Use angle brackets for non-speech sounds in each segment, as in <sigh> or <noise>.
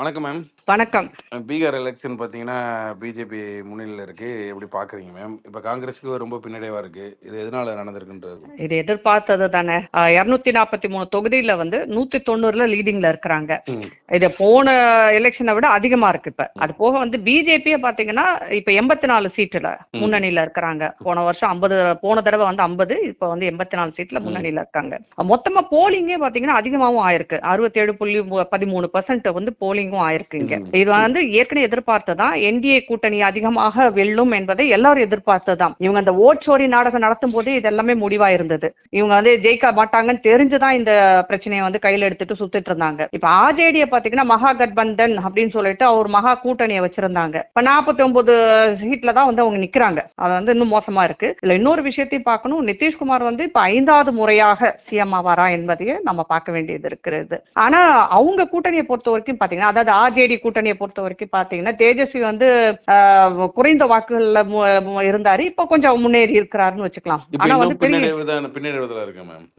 வணக்கம் மேம் வணக்கம். பீகார் எலெக்ஷன் பார்த்தீங்கன்னா பிஜேபி முன்னிலையில் இருக்கு. எப்படி பார்க்குறீங்க மேம் இப்போ காங்கிரஸுக்கு ரொம்ப பின்னடைவாக இருக்கு. இது எதனால நடந்திருக்குன்றது? இது எதிர்பார்த்தது தானே. இருநூத்தி நாற்பத்தி மூணு தொகுதியில வந்து நூத்தி தொண்ணூறுல லீடிங்ல இருக்கிறாங்க. இது போன எலெக்ஷனை விட அதிகமா இருக்கு இப்ப. அது போக வந்து பிஜேபியே பாத்தீங்கன்னா இப்ப எண்பத்தி நாலு சீட்டுல முன்னணியில இருக்கிறாங்க. போன வருஷம் ஐம்பது போன தடவை வந்து ஐம்பது இப்ப வந்து எண்பத்தி நாலு சீட்ல முன்னணியில இருக்காங்க. மொத்தமா போலிங்கே பாத்தீங்கன்னா அதிகமாவும் ஆயிருக்கு. அறுபத்தி ஏழு புள்ளி பதிமூணு பர்சன்ட் வந்து போலிங்கும் ஆயிருக்கு இங்க இது வந்து ஏற்கனவே எதிர்பார்த்ததான் என்டிஏ கூட்டணி அதிகமாக வெல்லும் என்பதை எல்லாரும் எதிர்பார்த்ததுதான் இவங்க அந்த ஓட்சோரி நாடகம் நடத்தும் போதே இது எல்லாமே முடிவா இருந்தது இவங்க வந்து ஜெயிக்க மாட்டாங்கன்னு தெரிஞ்சுதான் இந்த பிரச்சனையை வந்து கையில எடுத்துட்டு சுத்திட்டு இருந்தாங்க. இப்ப ஆர்ஜேடிய பாத்தீங்கன்னா மகா கட்பந்தன் அப்படின்னு சொல்லிட்டு அவர் மகா கூட்டணியை வச்சிருந்தாங்க. இப்ப நாற்பத்தி ஒன்பது சீட்ல தான் வந்து அவங்க நிக்கிறாங்க. அது வந்து இன்னும் மோசமா இருக்கு. இதுல இன்னொரு விஷயத்தையும் பார்க்கணும். நிதிஷ்குமார் வந்து இப்ப ஐந்தாவது முறையாக சிஎம் ஆவாரா என்பதையே நம்ம பார்க்க வேண்டியது இருக்கிறது. ஆனா அவங்க கூட்டணியை பொறுத்த வரைக்கும் பாத்தீங்கன்னா அதாவது ஆர்ஜேடி கூட்டணியை பொறுத்த வரைக்கும் பாத்தீங்கன்னா தேஜஸ்வி வந்து குறைந்த வாக்குகள்ல இருந்தாரு. இப்ப கொஞ்சம் முன்னேறி இருக்கிறாருன்னு வச்சுக்கலாம். ஆனா வந்து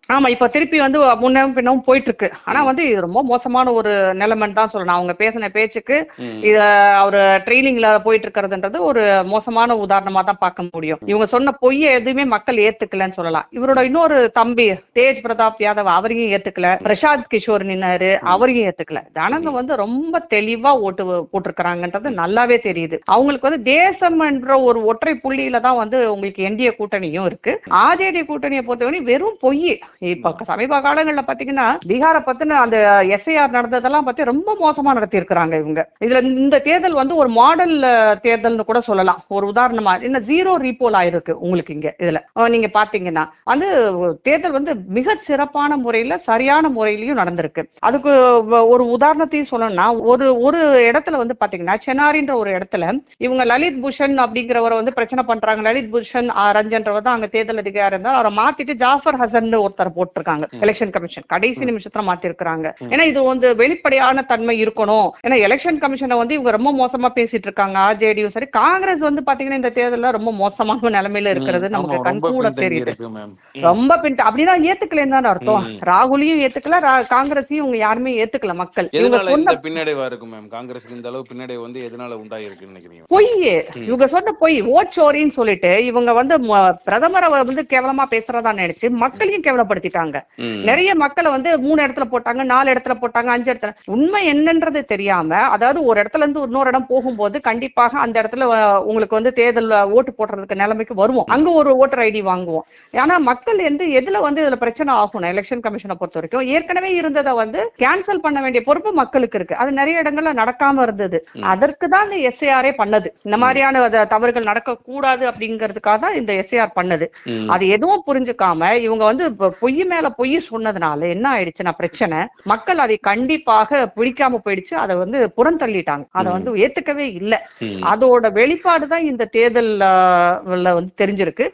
ஆமா இப்ப திருப்பி வந்து முன்னும் பின்னவும் போயிட்டு இருக்கு ஆனா வந்து இது ரொம்ப மோசமான ஒரு நிலைமைன்னு தான் சொல்லணும். அவங்க பேசின பேச்சுக்கு. இத அவரு ட்ரெயினிங்ல போயிட்டு இருக்கிறதுன்றது ஒரு மோசமான உதாரணமா தான் பார்க்க முடியும். இவங்க சொன்ன பொய்யை எதுவுமே மக்கள் ஏத்துக்கலன்னு சொல்லலாம். இவரோட இன்னொரு தம்பி தேஜ் பிரதாப் யாதவ் அவரையும் ஏத்துக்கல. பிரசாத் கிஷோர் நின்னாரு அவரையும் ஏத்துக்கல. ஜனங்க வந்து ரொம்ப தெளிவா ஓட்டு போட்டிருக்கிறாங்கன்றது நல்லாவே தெரியுது. அவங்களுக்கு வந்து தேசம் என்ற ஒரு ஒற்றை புள்ளியில தான் வந்து உங்களுக்கு என்டிஏ கூட்டணியும் இருக்கு. ஆர்ஜேடி கூட்டணியை பொறுத்தவரை வெறும் பொய். இப்ப சமீப காலங்கள்ல பாத்தீங்கன்னா பீகாரை பத்தின அந்த எஸ்ஐஆர் நடந்ததெல்லாம் பத்தி ரொம்ப மோசமா நடத்தி இருக்கிறாங்க இவங்க. இதுல இந்த தேர்தல் வந்து ஒரு மாடல் தேர்தல்னு கூட சொல்லலாம். ஒரு உதாரணமா என்ன ஜீரோ ரீபோல் ஆயிருக்கு உங்களுக்கு இங்க இதுல. நீங்க பாத்தீங்கன்னா வந்து தேர்தல் வந்து மிக சிறப்பான முறையில சரியான முறையிலயும் நடந்திருக்கு. அதுக்கு ஒரு உதாரணத்தையும் சொல்லணும்னா ஒரு ஒரு இடத்துல வந்து பாத்தீங்கன்னா சென்னாரின்ற ஒரு இடத்துல இவங்க லலித் பூஷன் அப்படிங்கிறவரை வந்து பிரச்சனை பண்றாங்க. லலித் பூஷன் ரஞ்சன்றவர் தான் அங்க தேர்தல் அதிகாரி இருந்தார். அவரை மாத்திட்டு ஜாஃபர் ஹசன் ஒருத்தர் போட்டிருக்காங்க. எலெக்ஷன் கமிஷன் கடைசி நிமிஷத்துல மாத்தி இருக்காங்க ஏன்னா இது வந்து வெளிப்படையான தன்மை இருக்கணும். ஏன்னா எலெக்ஷன் கமிஷனை வந்து இவங்க ரொம்ப மோசமா பேசிட்டு இருக்காங்க. ஆர்ஜேடியும் சரி. காங்கிரஸ் வந்து பாத்தீங்கன்னா இந்த தேர்தல்ல ரொம்ப மோசமான <laughs> நிலைமையில இருக்கிறது. நமக்கு கண் ரொம்ப கூட பின்தங்கி தெரியுது. ரொம்ப பின் அப்படின்னா ஏத்துக்கலன்னு தானே அர்த்தம். ராகுலையும் ஏத்துக்கல. காங்கிரஸையும் இவங்க யாருமே ஏத்துக்கல மக்கள். இவங்க சொன்ன பின்னடைவா இருக்கு மேம் காங்கிரஸுக்கு இந்த அளவு பின்னடைவு வந்து எதனால உண்டாயிருக்குன்னு நினைக்கிறீங்க? பொய் இவங்க சொன்ன பொய் ஓட்சோரின்னு சொல்லிட்டு இவங்க வந்து பிரதமரை வந்து கேவலமா பேசுறதா நினைச்சு மக்களையும் கேவலப்படுத்திட்டாங்க. நிறைய மக்களை வந்து மூணு இடத்துல போட்டாங்க நாலு இடத்துல போட்டாங்க அஞ்சு இடத்துல. உண்மை என்னன்றது தெரியாம அதாவது ஒரு இடத்துல இருந்து இன்னொரு இடம் போகும்போது கண்டிப்பாக அந்த இடத்துல உங்களுக்கு வந்து தேர்தல் ஓட்டு போடுறதுக்கு நிலைமைக்கு வருவோம். அங்க ஒரு ஓட்டர் ஐடி வாங்குவோம். ஆனா மக்கள் வந்து எதுல வந்து இதுல பிரச்சனை ஆகும் எலெக்ஷன் கமிஷனை பொறுத்த வரைக்கும் ஏற்கனவே இருந்ததை வந்து கேன்சல் பண்ண வேண்டிய பொறுப்பு மக்களுக்கு இருக்கு. அது நிறைய இடங்கள்ல நடக்காம இருந்தது. அதற்கு தான் இந்த எஸ்ஏஆரே பண்ணது. இந்த மாதிரியான அத- தவறுகள் நடக்க கூடாது அப்படிங்கிறதுக்காக தான் இந்த எஸ்ஏஆர் பண்ணது. அது எதுவும் புரிஞ்சுக்காம இவங்க வந்து பொய் மேல பொய் சொன்னதுனால என்ன ஆயிடுச்சுன்னா பிரச்சனை. மக்கள் அதை கண்டிப்பாக பிடிக்காம போயிடுச்சு. அதை வந்து புறந்தள்ளிட்டாங்க. அதை வந்து ஏத்துக்கவே இல்லை. அதோட வெளிப்பாடு தான் இந்த தேர்தல் வந்து தெரிஞ்சிருக்கு.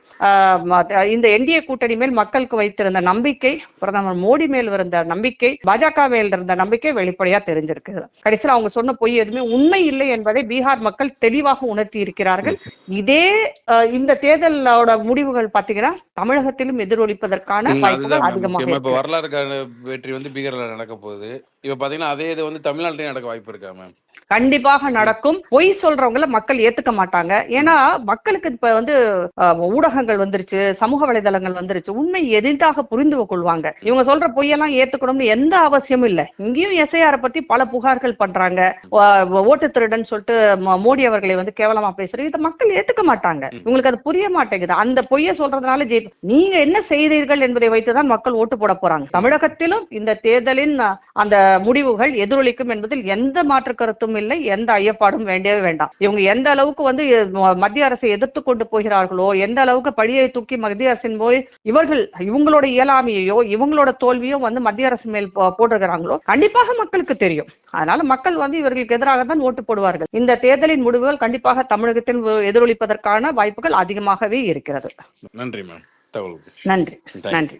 இந்த என்டிஏ கூட்டணி மேல் மக்களுக்கு வைத்திருந்த நம்பிக்கை பிரதமர் மோடி மேல் இருந்த நம்பிக்கை பாஜக மேல் இருந்த நம்பிக்கை வெளிப்படையா தெரிஞ்சிருக்கு கடைசியில் அவங்க சொன்ன பொய் எதுவுமே உண்மை இல்லை என்பதை பீகார் மக்கள் தெளிவாக உணர்த்தி இருக்கிறார்கள். இதே இந்த தேர்தலோட முடிவுகள் பாத்தீங்கன்னா தமிழகத்திலும் எதிரொலிப்பதற்கான வாய்ப்புகள் அதிகமாக இப்ப வரலாறுக்கான வெற்றி வந்து பீகார்ல நடக்க போகுது. இப்ப பாத்தீங்கன்னா அதே இது வந்து தமிழ்நாட்டிலையும் நடக்க வாய்ப்பு இருக்கா மேம் கண்டிப்பாக நடக்கும். பொய் சொல்றவங்கள மக்கள் ஏத்துக்க மாட்டாங்க. ஏன்னா மக்களுக்கு இப்ப வந்து ஊடகங்கள் வந்துருச்சு சமூக வலைதளங்கள் வந்துருச்சு. உண்மை எளிதாக புரிந்து கொள்வாங்க. இவங்க சொல்ற பொய்யெல்லாம் ஏத்துக்கணும்னு எந்த அவசியமும் இல்ல. இங்கேயும் எஸ்ஐஆர் பத்தி பல புகார்கள் பண்றாங்க. ஓட்டு திருடன் சொல்லிட்டு மோடி அவர்களை வந்து கேவலமா பேசுறது இதை மக்கள் ஏத்துக்க மாட்டாங்க. இவங்களுக்கு அது புரிய மாட்டேங்குது. அந்த பொய்யை சொல்றதுனால ஜெயி நீங்க என்ன செய்தீர்கள் என்பதை வைத்துதான் மக்கள் ஓட்டு போட போறாங்க. தமிழகத்திலும் இந்த தேர்தலின் அந்த முடிவுகள் எதிரொலிக்கும் என்பதில் எந்த மாற்று கருத்தும் இல்லை எந்த ஐயப்பாடும் வேண்டவே வேண்டாம். இவங்க எந்த அளவுக்கு வந்து மத்திய அரசை எதிர்த்து கொண்டு போகிறார்களோ எந்த அளவுக்கு பழியை தூக்கி மத்திய அரசின் போய் இவர்கள் இவங்களோட இயலாமையோ இவங்களோட தோல்வியோ வந்து மத்திய அரசு மேல் போட்டிருக்கிறாங்களோ கண்டிப்பாக மக்களுக்கு தெரியும். அதனால மக்கள் வந்து இவர்களுக்கு எதிராக தான் ஓட்டு போடுவார்கள். இந்த தேர்தலின் முடிவுகள் கண்டிப்பாக தமிழகத்தில் எதிரொலிப்பதற்கான வாய்ப்புகள் அதிகமாகவே இருக்கிறது. நன்றி மேம். நன்றி. நன்றி.